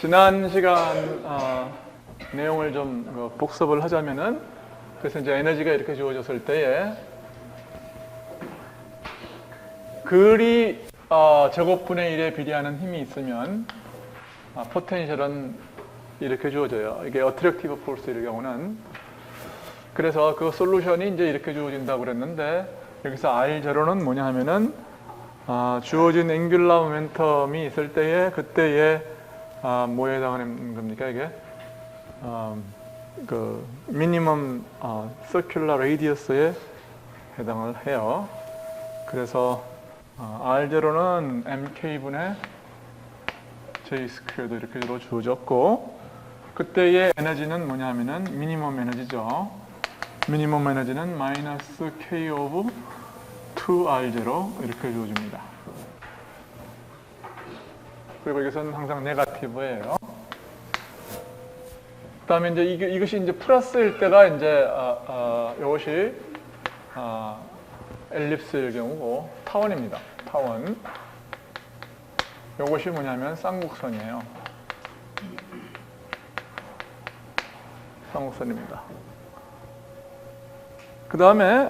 지난 시간 어, 내용을 좀 어, 복습을 하자면은 그래서 이제 에너지가 이렇게 주어졌을 때에 글이 어, 제곱분의 1에 비례하는 힘이 있으면 아, 포텐셜은 이렇게 주어져요. 이게 어트랙티브 포스일 경우는 그래서 그 솔루션이 이제 이렇게 주어진다고 그랬는데 여기서 R0는 뭐냐 하면은 아, 주어진 앵귤라 모멘텀이 있을 때에 그때에 아, 뭐에 해당하는 겁니까 이게? 음, 그 미니멈 어, 서큘러 레디어스에 해당을 해요. 그래서 어, R0는 mk분의 j 스퀘어도 이렇게 로 주어졌고 그때의 에너지는 뭐냐 하면은 미니멈 에너지죠. 미니멈 에너지는 마이너스 k 오브 2R0 이렇게 주어집니다. 그리고 이것은 항상 네가티브예요. 그다음에 이제 이게, 이것이 이제 플러스일 때가 이제 아, 아, 이것이 아, 엘립스일 경우고 타원입니다. 타원. 이것이 뭐냐면 쌍곡선이에요. 쌍곡선입니다. 그 다음에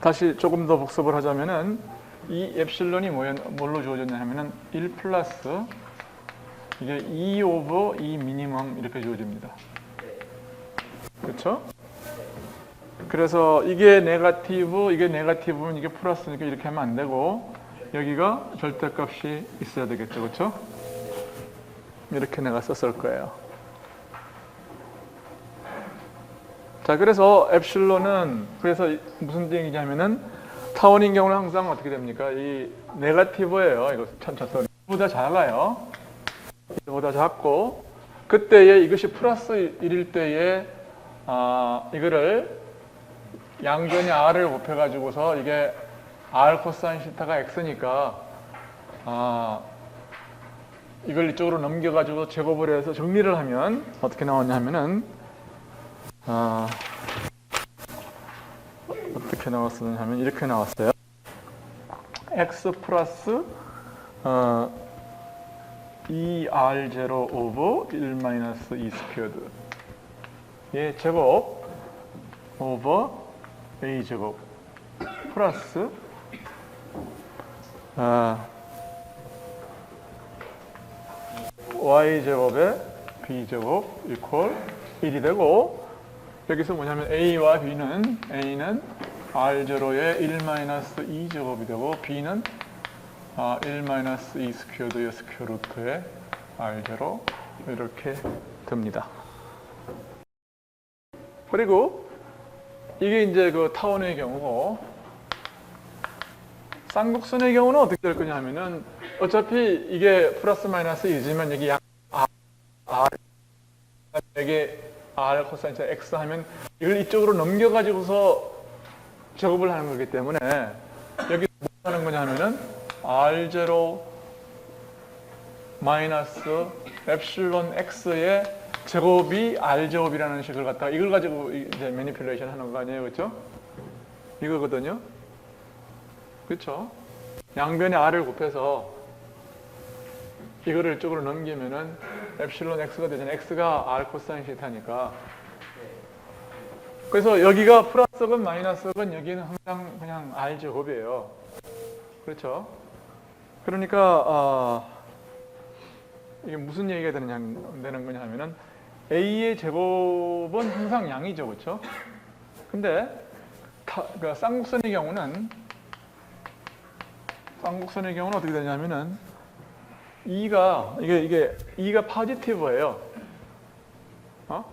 다시 조금 더 복습을 하자면은 이 엡실론이 뭘로 주어졌냐 하면은 1 플러스 이게 2 오버 2 미니멈 이렇게 주어집니다. 그렇죠? 그래서 이게 네가티브, 이게 네가티브면 이게 플러스니까 이렇게 하면 안 되고 여기가 절대값이 있어야 되겠죠, 그렇죠? 이렇게 내가 썼을 거예요. 자, 그래서 엡실론은 그래서 무슨 얘기냐면은 타원인 경우는 항상 어떻게 됩니까? 이 네가티브예요. 이거 천천히 보다 작아요. 보다 작고 그때에 이것이 플러스 1일 때에 아, 이거를 양변이 r을 곱해가지고서 이게 r 코사인 시타가 x니까 아, 이걸 이쪽으로 넘겨가지고 제곱을 해서 정리를 하면 어떻게 나왔냐면은 아, 어떻게 나왔었냐 하면 이렇게 나왔어요. x 플러스 어, 2r0 오버 1 마이너스 2 스퀘어드 예, 제곱 오버 a 제곱 플러스 아, y 제곱에 b 제곱 이퀄 1이 되고 여기서 뭐냐면 a와 b는 a는 r0의 1 마이너스 2 제곱이 되고 b는 아, 1 마이너스 2 스퀘어드의 스퀘어 루트에 r0 이렇게 됩니다. 그리고 이게 이제 그 타원의 경우고 쌍곡선의 경우는 어떻게 될 거냐 하면은 어차피 이게 플러스 마이너스 2지만 여기 양 R, R 여기 R 코사인 X 하면 이걸 이쪽으로 넘겨가지고서 작업을 하는 거기 때문에 여기 뭐 하는 거냐 하면은 R0 마이너스 엡실론 X의 제곱이 R 제곱이라는 식을 갖다가 이걸 가지고 이제 매니플레이션 하는 거 아니에요, 그렇죠? 이거거든요. 그렇죠? 양변에 R을 곱해서 이거를 이쪽으로 넘기면은 엡실론 X가 되잖아요. X가 R 코사인 시타니까. 그래서 여기가 플러스건 마이너스건 여기는 항상 그냥 R 제곱이에요. 그렇죠? 그러니까 어, 이게 무슨 얘기가 되느냐, 되는 거냐 하면은 A의 제곱은 항상 양이죠, 그렇죠? 근데 타, 그러니까 쌍곡선의 경우는 쌍곡선의 경우는 어떻게 되냐면은 2가 이게 이게 2가 파지티브예요. 어?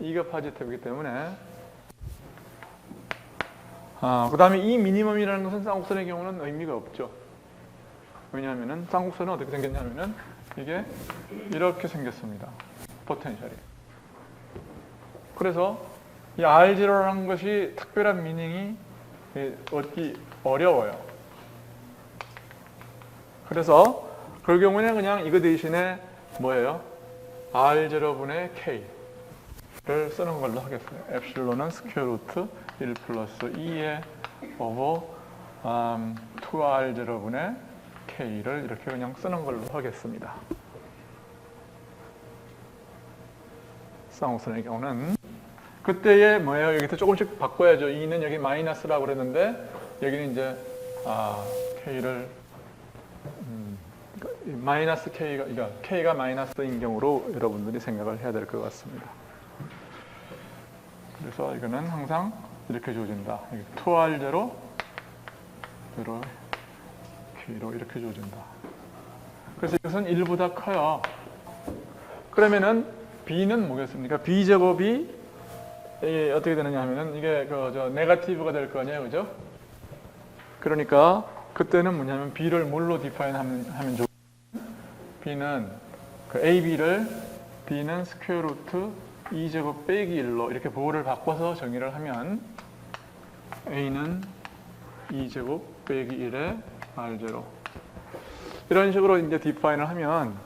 2가 파지티브이기 때문에 아, 그 다음에 이 미니멈이라는 것은 쌍곡선의 경우는 의미가 없죠. 왜냐하면은 쌍곡선은 어떻게 생겼냐면은 이게 이렇게 생겼습니다. 포텐셜이. 그래서 이 R0라는 것이 특별한 미닝이 얻기 어려워요. 그래서 그 경우는 그냥 이거 대신에 뭐예요? R0분의 K를 쓰는 걸로 하겠어요. 엡실론은 스퀘어 루트 1 플러스 2의 오버 음, 2R0분의 K를 이렇게 그냥 쓰는 걸로 하겠습니다. 쌍곡선의 경우는 그때의 뭐예요? 여기서 조금씩 바꿔야죠. 2는 여기 마이너스라고 그랬는데 여기는 이제 아, k를 음, 그러니까 마이너스 k가 그러니까 k가 마이너스인 경우로 여러분들이 생각을 해야 될 것 같습니다. 그래서 이거는 항상 이렇게 주어진다. 여기 2r제로 제로 k로 이렇게 주어진다. 그래서 이것은 1보다 커요. 그러면은 b는 뭐겠습니까? b 제곱이 어떻게 되느냐 하면은 이게 그 저 네가티브가 될거 아니에요, 그죠? 그러니까 그때는 뭐냐면 b를 뭘로 디파인 하면 하면 좋 b는 그 ab를 b는 스퀘어 루트 2제곱 빼기 1로 이렇게 보호를 바꿔서 정의를 하면 a는 2제곱 빼기 1의 r0 이런 식으로 이제 디파인을 하면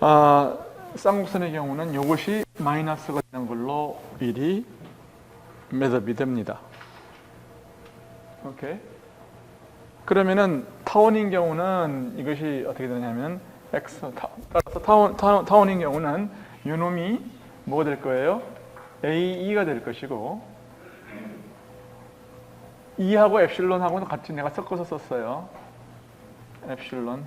아, 쌍곡선의 경우는 이것이 마이너스가 되는 걸로 미리 매듭이 됩니다. 오케이. 그러면은 타원인 경우는 이것이 어떻게 되냐면 x 타, 따라서 타원, 타, 타원인 경우는 요놈이 뭐가 될 거예요? a2가 될 것이고 2하고 엡실론하고는 같이 내가 섞어서 썼어요. 엡실론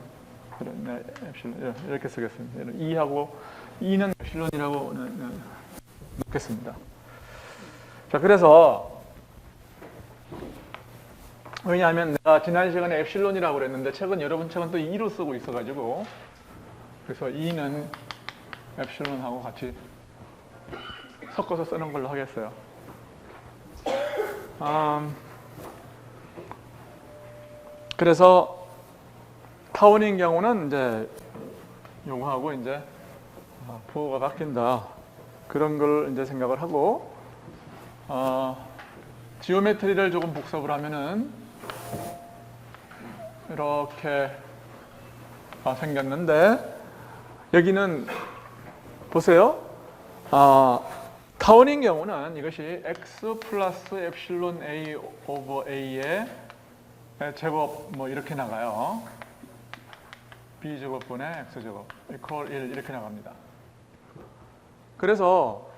네, 엡실론 예, 이렇게 쓰겠습니다. 2하고 2는 엡실론이라고 네, 네, 넣겠습니다. 자, 그래서 왜냐하면 내가 지난 시간에 엡실론이라고 그랬는데 최근 여러분 책은 또 2로 쓰고 있어가지고 그래서 2는 엡실론하고 같이 섞어서 쓰는 걸로 하겠어요. 음, 그래서 타원인 경우는 이제 요거하고 이제 아, 부호가 바뀐다 그런 걸 이제 생각을 하고 어, 지오메트리를 조금 복습을 하면은 이렇게 아, 생겼는데 여기는 보세요. 아, 타원인 경우는 이것이 x 플러스 엡실론 a 오버 a의 제곱 뭐 이렇게 나가요. b 제곱분의 x 제곱 이퀄 1 이렇게 나갑니다. 그래서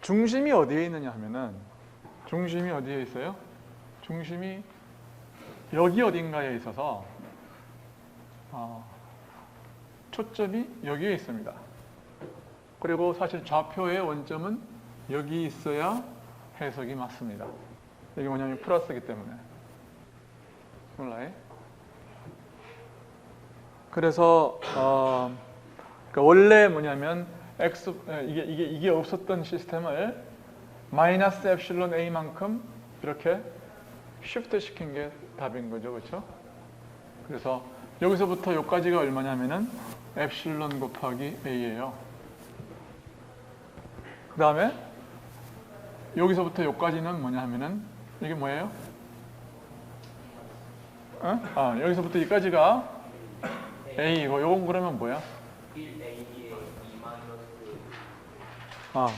중심이 어디에 있느냐 하면은 중심이 어디에 있어요? 중심이 여기 어딘가에 있어서 어, 초점이 여기에 있습니다. 그리고 사실 좌표의 원점은 여기 있어야 해석이 맞습니다. 이게 뭐냐면 플러스이기 때문에. 몰라요? 그래서 어, 그러니까 원래 뭐냐면 x 에, 이게 이게 이게 없었던 시스템을 마이너스 엡실론 a만큼 이렇게 쉬프트 시킨 게 답인 거죠, 그렇죠? 그래서 여기서부터 여기까지가 얼마냐면은 엡실론 곱하기 a예요. 그 다음에 여기서부터 여기까지는 뭐냐 하면은 이게 뭐예요? 어? 아 여기서부터 여기까지가 a이고 요건 그러면 뭐야? 1A에 2 마이너스 아,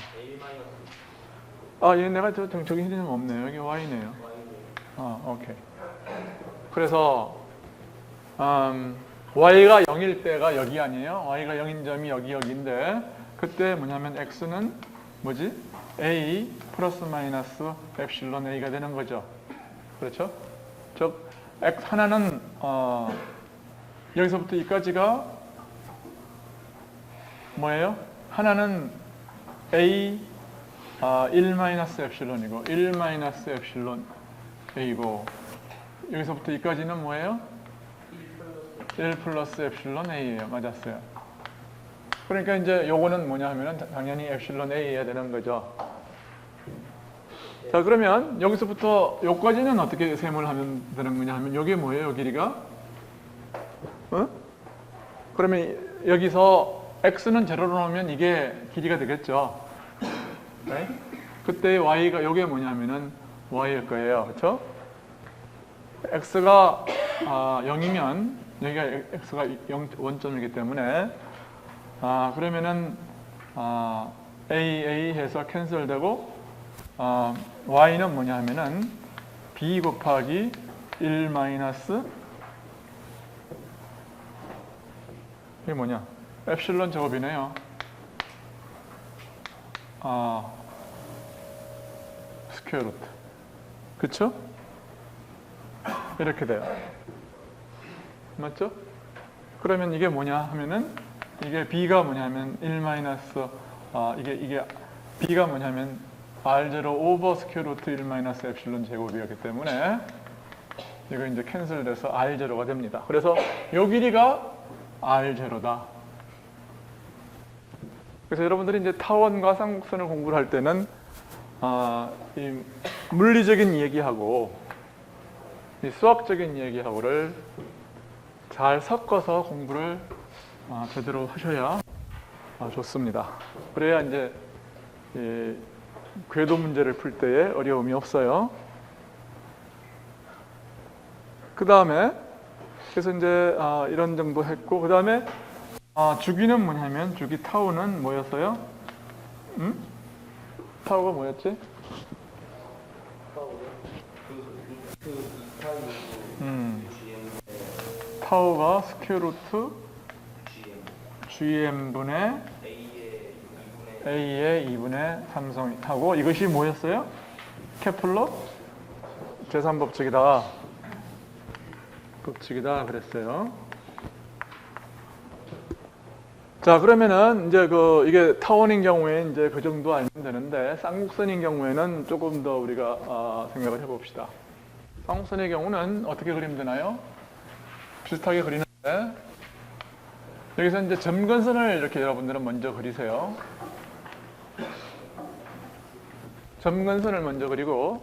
아, 얘 내가 저, 저- 저기 힌트는 없네요. 여기 y네요. 아, 오케이. 그래서 음, y가 0일 때가 여기 아니에요? y가 0인 점이 여기 여기인데 그때 뭐냐면 x는 뭐지? a 플러스 마이너스 엡실론 a가 되는 거죠. 그렇죠? 즉 x 하나는 어, 여기서부터 여기까지가 뭐예요? 하나는 a 아, 1 마이너스 엡실론이고 1 마이너스 엡실론 a고 여기서부터 여기까지는 뭐예요? 1 플러스 엡실론 a예요. 맞았어요. 그러니까 이제 요거는 뭐냐 하면은 당연히 엡실론 a여야 되는 거죠. 자 그러면 여기서부터 여기까지는 어떻게 셈을 하면 되는 거냐 하면 여기 뭐예요? 요 길이가? 어? 그러면 여기서 x는 제로로 놓으면 이게 길이가 되겠죠. 네? 그때 y가 이게 뭐냐면은 y일 거예요. 그렇죠? x가 아, 0이면 여기가 x가 0 원점이기 때문에 아, 그러면은 아, a a 해서 캔슬되고 아, y는 뭐냐 하면은 b 곱하기 1 마이너스 이게 뭐냐? 엡실론 제곱이네요. 아, 스퀘어 루트. 그쵸? 이렇게 돼요. 맞죠? 그러면 이게 뭐냐 하면은 이게 b가 뭐냐면 1 마이너스 아 이게 이게 b가 뭐냐면 r0 오버 스퀘어 루트 1 마이너스 엡실론 제곱이었기 때문에 이거 이제 캔슬돼서 r0가 됩니다. 그래서 요 길이가 r0다. 그래서 여러분들이 이제 타원과 쌍곡선을 공부를 할 때는 아, 이 물리적인 얘기하고 이 수학적인 얘기하고를 잘 섞어서 공부를 아, 제대로 하셔야 아, 좋습니다. 그래야 이제 이 궤도 문제를 풀 때에 어려움이 없어요. 그 다음에 그래서 이제 아, 이런 정도 했고 그 다음에 아, 주기는 뭐냐면 주기 타우는 뭐였어요? 음? 타우가 뭐였지? 음. 타우가 스퀘어 루트 GM분의 A의 2분의 3성 하고 이것이 뭐였어요? 케플러 계산법칙이다. 법칙이다 그랬어요. 자 그러면은 이제 그 이게 타원인 경우에 이제 그 정도 알면 되는데 쌍곡선인 경우에는 조금 더 우리가 아, 생각을 해봅시다. 쌍곡선의 경우는 어떻게 그리면 되나요? 비슷하게 그리는데 여기서 이제 점근선을 이렇게 여러분들은 먼저 그리세요. 점근선을 먼저 그리고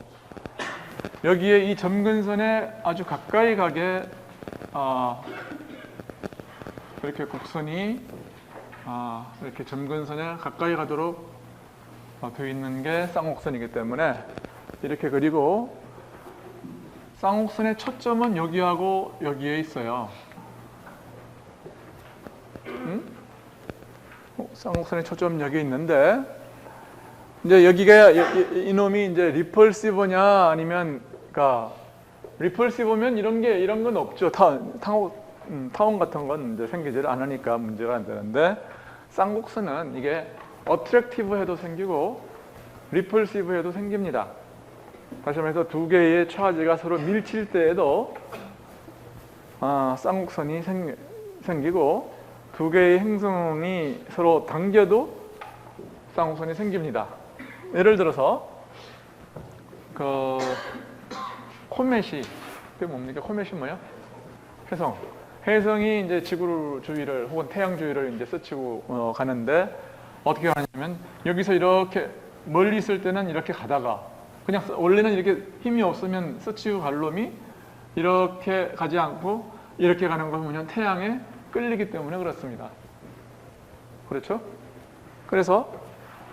여기에 이 점근선에 아주 가까이 가게 아, 이렇게 곡선이 아, 이렇게 점근선에 가까이 가도록 어, 되어 있는 게 쌍곡선이기 때문에 이렇게 그리고 쌍곡선의 초점은 여기하고 여기에 있어요. 음? 어, 쌍곡선의 초점 여기 있는데 이제 여기가 이놈이 이제 리펄시버냐 아니면 그러니까 리펄시버면 이런 게 이런 건 없죠. 타, 타원, 음, 타원 같은 건 이제 생기질 않으니까 문제가 안 되는데 쌍곡선은 이게 어트랙티브 해도 생기고 리펄시브 해도 생깁니다. 다시 말해서 두 개의 차지가 서로 밀칠 때에도 아, 쌍곡선이 생, 생기고 두 개의 행성이 서로 당겨도 쌍곡선이 생깁니다. 예를 들어서 그 코메시 그게 뭡니까? 코메시 뭐야? 해성. 해성이 이제 지구 주위를 혹은 태양 주위를 이제 스치고 어, 가는데 어떻게 하냐면 여기서 이렇게 멀리 있을 때는 이렇게 가다가 그냥 스- 원래는 이렇게 힘이 없으면 스치고 갈 놈이 이렇게 가지 않고 이렇게 가는 뭐냐면 태양에 끌리기 때문에 그렇습니다. 그렇죠? 그래서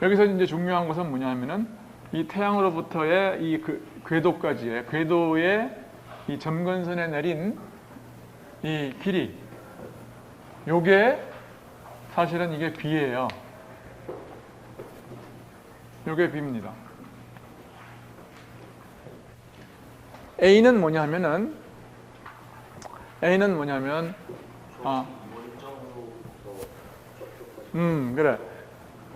여기서 이제 중요한 것은 뭐냐면은 이 태양으로부터의 이 그- 궤도까지의 궤도의 이 점근선에 내린 이 길이 요게 사실은 이게 B예요. 요게 B입니다. A는 뭐냐면은 A는 뭐냐면 아 음, 그래.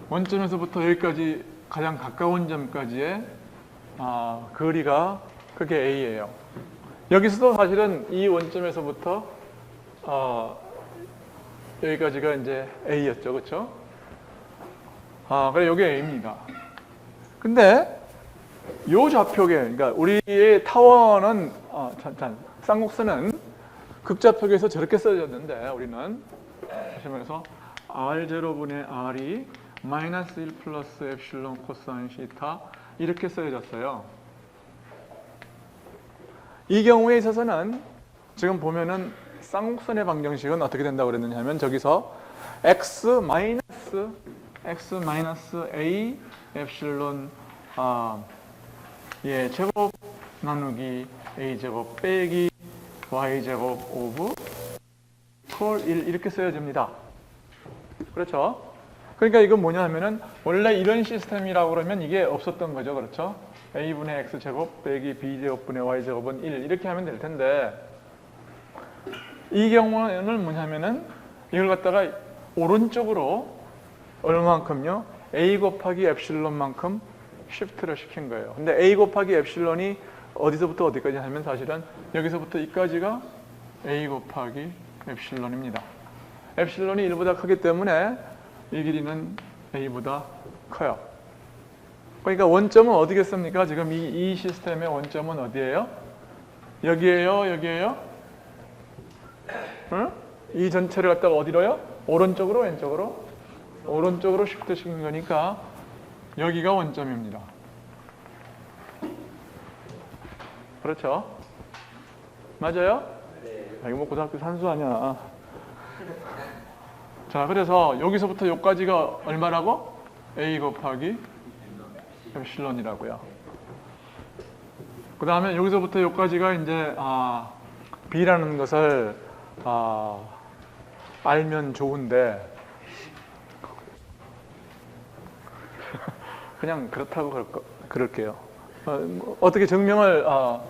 원점에서부터 여기까지 가장 가까운 점까지의 아, 거리가 그게 A예요. 여기서도 사실은 이 원점에서부터 아, 여기까지가 이제 A였죠. 그렇죠? 아, 그래 여기 A입니다. 근데 요 좌표계 그러니까 우리의 타원은 아, 참, 참, 쌍곡선은 극좌표계에서 저렇게 써졌는데 우리는 다시 말해서 R0분의 R이 마이너스 1 플러스 엡실론 코사인 시타 이렇게 써졌어요. 이 경우에 있어서는 지금 보면은 쌍곡선의 방정식은 어떻게 된다고 그랬느냐 하면 저기서 x 마이너스 x 마이너스 a 엡실론 아, 예, 제곱 나누기 a 제곱 빼기 y 제곱 오브 콜 1 이렇게 써야 됩니다. 그렇죠? 그러니까 이건 뭐냐 하면은 원래 이런 시스템이라고 그러면 이게 없었던 거죠. 그렇죠? a분의 x제곱 빼기 b제곱분의 y제곱은 1 이렇게 하면 될 텐데 이 경우는 뭐냐면은 이걸 갖다가 오른쪽으로 얼마만큼요? A 곱하기 엡실론만큼 시프트를 시킨 거예요. 근데 A 곱하기 엡실론이 어디서부터 어디까지 하면 사실은 여기서부터 이까지가 A 곱하기 엡실론입니다. 엡실론이 1보다 크기 때문에 이 길이는 A보다 커요. 그러니까 원점은 어디겠습니까? 지금 이, 이 시스템의 원점은 어디예요? 여기에요? 여기에요? 응? 이 전체를 갖다가 어디로요? 오른쪽으로 왼쪽으로? 오른쪽으로 시프트 시킨 거니까 여기가 원점입니다. 그렇죠? 맞아요? 아, 이거 뭐 고등학교 산수 아니야. 자, 그래서 여기서부터 여기까지가 얼마라고? A 곱하기 엡실론이라고요. 그 다음에 여기서부터 여기까지가 이제 아, B라는 것을 아, 알면 좋은데 그냥 그렇다고 그럴 거, 그럴게요. 어, 뭐 어떻게 증명을 아,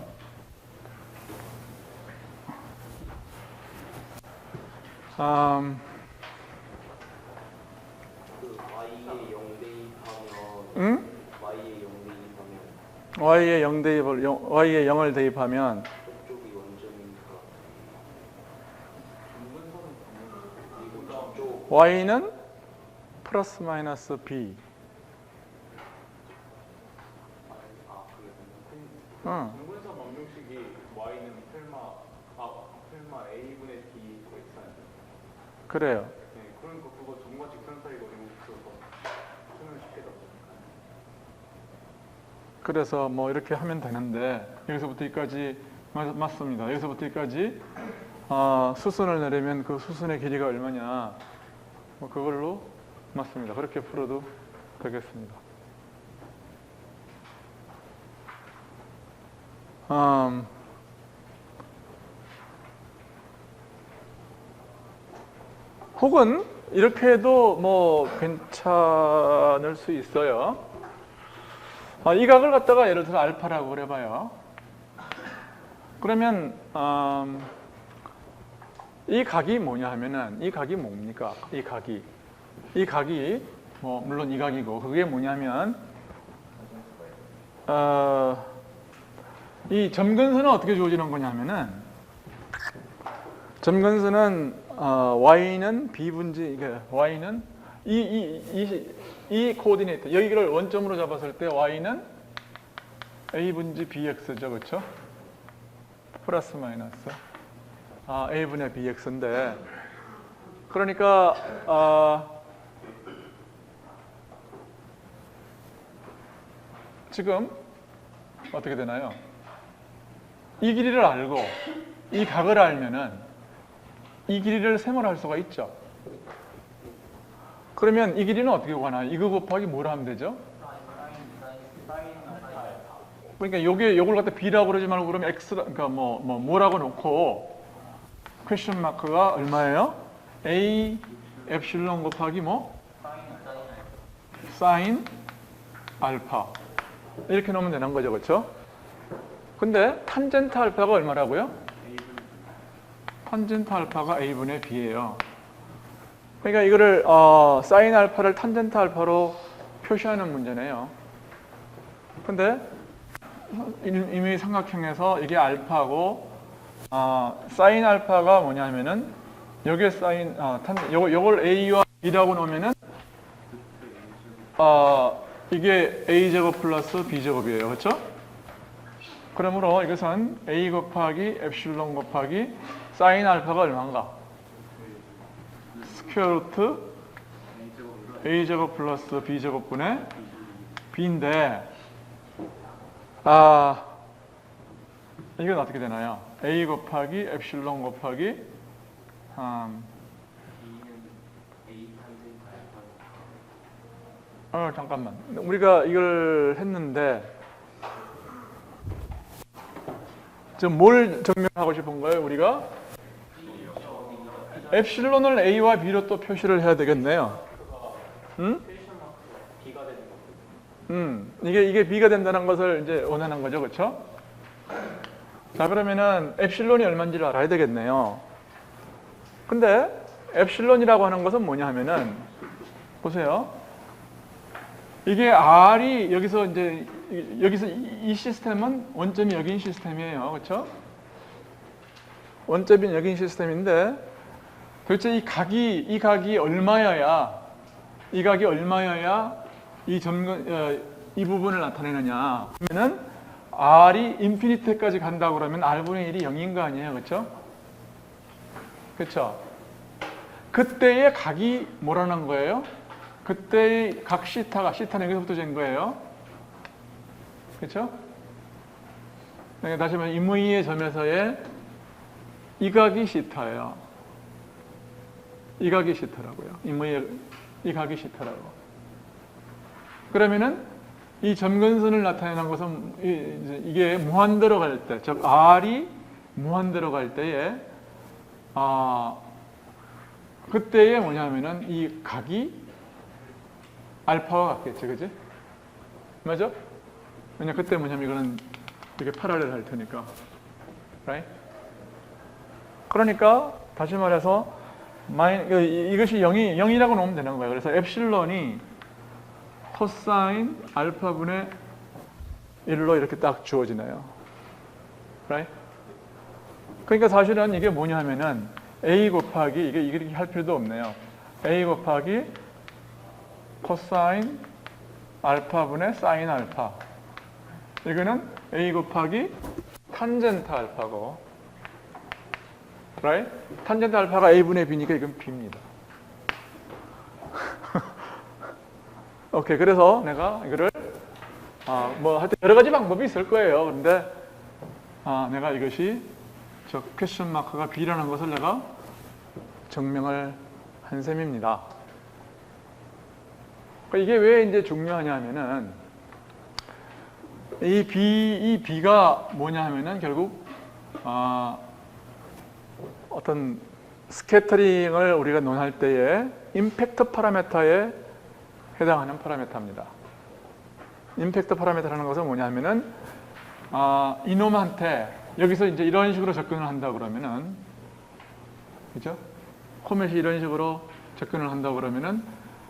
음, 그 y에 0 대입하면 응? y에 0 대입하면 y에 0 대입을 영- y에 0을 대입하면 y는 플러스 마이너스 b. 아 응. 분분선 방정식이 y는 펠마 아 펠마 a분의 b x 아니에요? 그래요. 네, 그러니까 그거 정과 직선 사이 거리고 그래서 수능 쉽게 잡으니까 그래서 뭐 이렇게 하면 되는데 여기서부터 여기까지 맞, 맞습니다. 여기서부터 여기까지 아, 수순을 내리면 그 수순의 길이가 얼마냐 뭐 그걸로 맞습니다. 그렇게 풀어도 되겠습니다. 음, 혹은 이렇게 해도 뭐 괜찮을 수 있어요. 아, 이 각을 갖다가 예를 들어 알파라고 그래봐요. 그러면 음, 이 각이 뭐냐 하면은 이 각이 뭡니까? 이 각이 이 각이 뭐 물론 이 각이고 그게 뭐냐면 어, 이 점근수는 어떻게 주어지는 거냐면은 점근수는 어, y는 b 분지 이게 y는 이 이 이 이 코디네이터 여기를 원점으로 잡았을 때 y는 a 분지 bx죠, 그렇죠? 플러스 마이너스 아, a 분의 bx인데 그러니까 아, 지금 어떻게 되나요? 이 길이를 알고 이 각을 알면은 이 길이를 세모할 수가 있죠. 그러면 이 길이는 어떻게 구하나요? 이거 곱하기 뭐라 하면 되죠? 그러니까 요게 요걸 갖다 b라고 그러지 말고 그러면 x 그러니까 뭐, 뭐 뭐라고 놓고 퀘션 마크가 얼마예요? a 엡실론 곱하기 뭐? 사인 알파 이렇게 놓으면 되는 거죠, 그렇죠? 근데 탄젠트 알파가 얼마라고요? 탄젠트 알파가 a분의 b예요. 그러니까 이거를 어, 사인 알파를 탄젠트 알파로 표시하는 문제네요. 근데 이미 삼각형에서 이게 알파고 어, 사인 알파가 뭐냐면은 여기에 사인 어, 탄 요, 요걸 a와 b라고 놓으면은 어, 이게 a 제곱 플러스 b 제곱이에요, 그렇죠? 그러므로 이것은 a 곱하기 엡실론 곱하기 사인 알파가 얼마인가? 스퀘어 루트 a 제곱 플러스 b 제곱분의 b인데 아 이건 어떻게 되나요? a 곱하기 엡실론 곱하기 음, 어 잠깐만 우리가 이걸 했는데 지금 뭘 증명하고 싶은 거예요 우리가? 엡실론을 a와 b로 또 표시를 해야 되겠네요 거 음, 이게 이게 b가 된다는 것을 이제 원하는 거죠, 그렇죠? 자 그러면은 엡실론이 얼마인지를 알아야 되겠네요. 근데 엡실론이라고 하는 것은 뭐냐 하면은 보세요. 이게 R이 여기서 이제 이- 여기서 이, 이 시스템은 원점이 여기인 시스템이에요. 그렇죠? 원점이 여기인 시스템인데 도대체 이 각이 이 각이 얼마여야 이 각이 얼마여야 이 점근 어, 이 부분을 나타내느냐? 그러면은 R이 인피니트까지 간다고 그러면 R분의 1이 0인 거 아니에요. 그렇죠? 그렇죠? 그때의 각이 뭐라는 거예요? 그때의 각 시타가 시타는 여기서부터 잰 거예요. 그렇죠? 다시 말해 임의의 점에서의 이 각이 시타예요. 이 시타라고요. 임의의 이 각이 시타라고. 그러면은 이 점근선을 나타내는 것은 이게 무한대로 갈 때, 즉 R이 무한대로 갈 때에 아 그때에 뭐냐면은 이 각이 알파와 같겠죠, 그지? 맞아? 왜냐 그때 뭐냐면 이거는 이게 파랄렐 할 테니까, right? 그러니까 다시 말해서 마이, 그 이- 이것이 0이 0이라고 놓으면 되는 거예요. 그래서 엡실론이 코사인 알파분의 1로 이렇게 딱 주어지네요. right? 그러니까 사실은 이게 뭐냐 하면은 a 곱하기 이게 이렇게 할 필요도 없네요. a 곱하기 코사인 알파분의 사인 알파. 이거는 a 곱하기 탄젠트 알파고. Right? 탄젠트 알파가 a분의 b니까 이건 b입니다. 오케이. 그래서 내가 이거를 아, 뭐 하여튼 여러 가지 방법이 있을 거예요. 그런데 아, 내가 이것이 저 퀘션 마크가 B라는 것을 내가 증명을 한 셈입니다. 그러니까 이게 왜 이제 중요하냐면은 이 B 이 B가 뭐냐 하면은 결국 아, 어떤 스캐터링을 우리가 논할 때에 임팩트 파라메터에 해당하는 파라메터입니다. 임팩트 파라메터라는 것은 뭐냐면은 아, 이놈한테 여기서 이제 이런 식으로 접근을 한다 그러면은 그죠? 코멧이 이런 식으로 접근을 한다 그러면은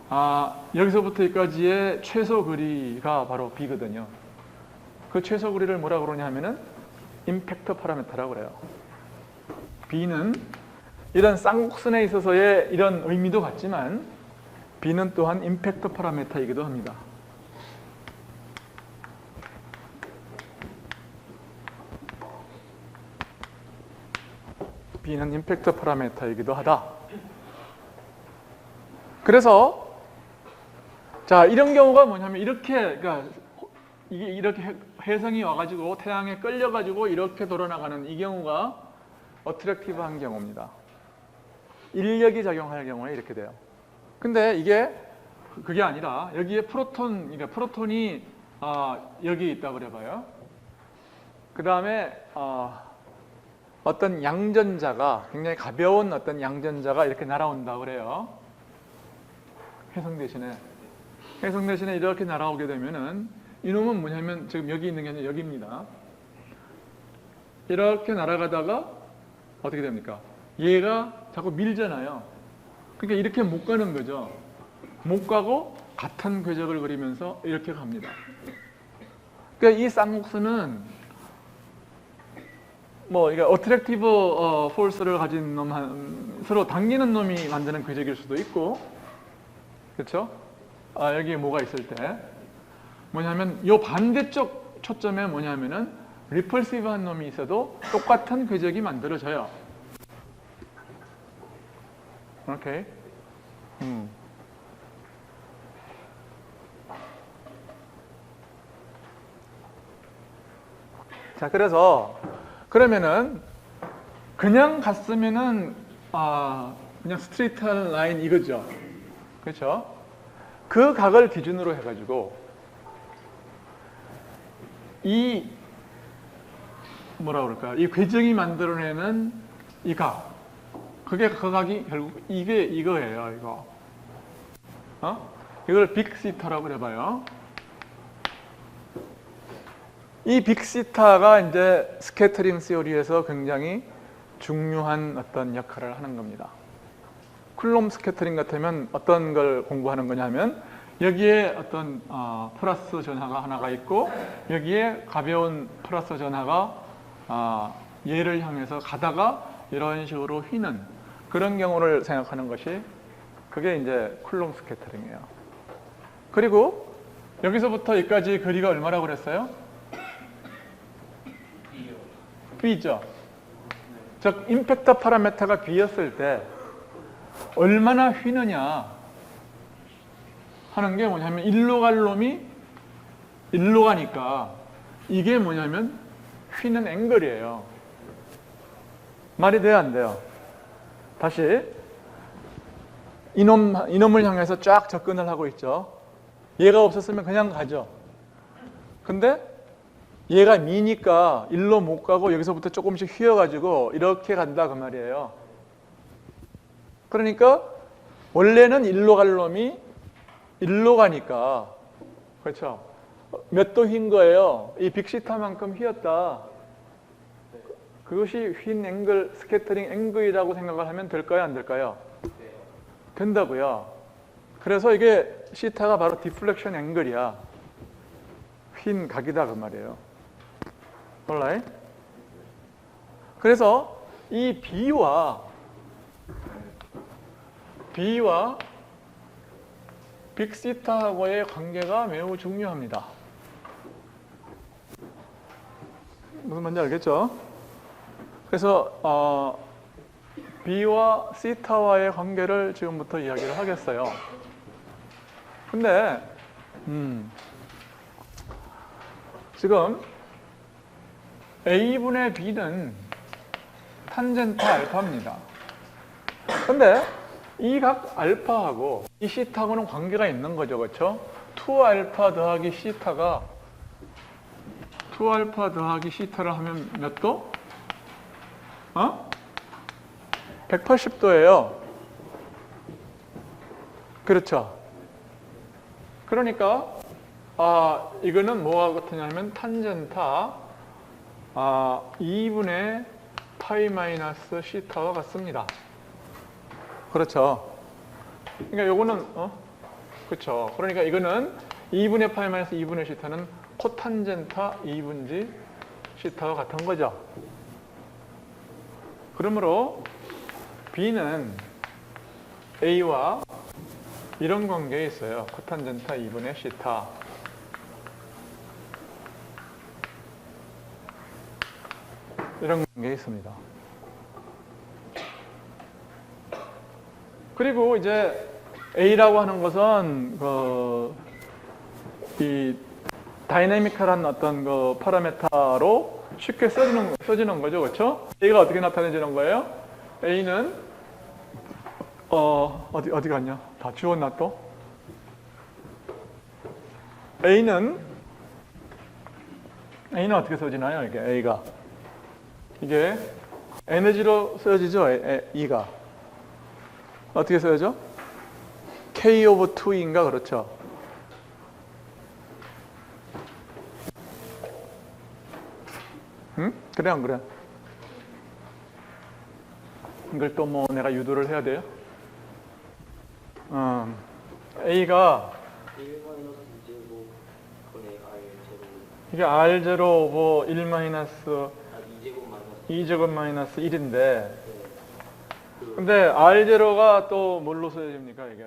아, 여기서부터 여기까지의 최소 거리가 바로 B거든요. 그 최소 거리를 뭐라 그러냐 하면은 임팩트 파라메터라고 그래요. B는 이런 쌍곡선에 있어서의 이런 의미도 같지만 B는 또한 임팩트 파라메터이기도 합니다. B는 임팩트 파라메터이기도 하다. 그래서 자 이런 경우가 뭐냐면 이렇게 그러니까 이게 이렇게 해- 해성이 와가지고 태양에 끌려가지고 이렇게 돌아나가는 이 경우가 어트랙티브한 경우입니다. 인력이 작용할 경우에 이렇게 돼요. 근데 이게 그게 아니라 여기에 프로톤, 그러니까 프로톤이 아, 여기 있다 그래봐요. 그 다음에 어떤 양전자가 굉장히 가벼운 어떤 양전자가 이렇게 날아온다 그래요. 해성 대신에 해성 대신에 이렇게 날아오게 되면은 이놈은 뭐냐면 지금 여기 있는 게 아니라 여기입니다. 이렇게 날아가다가 어떻게 됩니까? 얘가 자꾸 밀잖아요. 그러니까 이렇게 못 가는 거죠. 못 가고 같은 궤적을 그리면서 이렇게 갑니다. 그러니까 이 쌍곡선은 뭐 이게 어트랙티브 어, 폴스를 가진 놈 한, 서로 당기는 놈이 만드는 궤적일 수도 있고 그렇죠? 아, 여기에 뭐가 있을 때 뭐냐면 요 반대쪽 초점에 뭐냐면은 리펄시브한 놈이 있어도 똑같은 궤적이 만들어져요. 오케이. 음. 자, 그래서 그러면은 그냥 갔으면은 아, 그냥 스트레이트 라인 이거죠. 그렇죠? 그 각을 기준으로 해가지고 이 뭐라 그럴까 이 궤적이 만들어내는 이 각, 그게 그 각이 결국 이게 이거예요, 이거. 어? 이걸 빅시타라고 해봐요. 이 빅시타가 이제 스캐터링 시어리에서 굉장히 중요한 어떤 역할을 하는 겁니다. 쿨롬 스캐터링 같으면 어떤 걸 공부하는 거냐면 여기에 어떤 어, 플러스 전하가 하나가 있고 여기에 가벼운 플러스 전하가 아, 얘를 향해서 가다가 이런 식으로 휘는 그런 경우를 생각하는 것이 그게 이제 쿨롱 스캐터링이에요. 그리고 여기서부터 여기까지 거리가 얼마라고 그랬어요? B죠. 즉 임팩터 파라메타가 B였을 때 얼마나 휘느냐 하는 게 뭐냐면 일로 갈 놈이 일로 가니까 이게 뭐냐면 휘는 앵글이에요. 말이 돼요, 안 돼요? 다시 이놈 이놈을 향해서 쫙 접근을 하고 있죠. 얘가 없었으면 그냥 가죠. 근데 얘가 미니까 일로 못 가고 여기서부터 조금씩 휘어가지고 이렇게 간다 그 말이에요. 그러니까 원래는 일로 갈 놈이 일로 가니까 그렇죠. 몇도휜 거예요. 이 빅시타만큼 휘었다. 그것이 휜 앵글, 스캐터링 앵글이라고 생각을 하면 될까요, 안 될까요? 네. 된다고요. 그래서 이게 시타가 바로 디플렉션 앵글이야. 휜 각이다 그 말이에요. alright? 그래서 이 B와 B와 빅시타하고의 관계가 매우 중요합니다. 무슨 말인지 알겠죠? 그래서 어, B와 시타와의 관계를 지금부터 이야기를 하겠어요. 근데 음, 지금 A분의 B는 탄젠트 알파입니다. 근데 이 각 알파하고 이 시타하고는 관계가 있는 거죠. 그렇죠? 2알파 더하기 시타가 2알파 더하기 시타를 하면 몇 도? 어? 180도예요. 그렇죠. 그러니까 아 이거는 뭐가 같으냐면 탄젠타 아 2분의 파이 마이너스 시타와 같습니다. 그렇죠. 그러니까 요거는 어 그렇죠. 그러니까 이거는 2분의 파이 마이너스 2분의 시타는 코탄젠타 2분지 시타와 같은 거죠. 그러므로 B는 A와 이런 관계에 있어요. 코탄젠타 2분의 시타. 이런 관계에 있습니다. 그리고 이제 A라고 하는 것은 그, 이 다이내미컬한 어떤 그 파라메타로 쉽게 써지는, 써지는 거죠. 그렇죠? A가 어떻게 나타내지는 거예요? A는 어, 어디, 어디 갔냐? 다 지웠나 또? A는, A는 어떻게 써지나요? 이게 A가. 이게 에너지로 에, E가. 어떻게 써야죠? K 오브 2인가 그렇죠? 그래 안 그래? 이걸 또 뭐 내가 유도를 해야 돼요? 음, A가 1 마이너스 2제곱 분의 R 제곱 이게 R0 오버 1 마이너스 아 2제곱 마이너스 2제곱 마이너스 1인데 네. 그 근데 R0가 또 뭘로 써집니까 이게?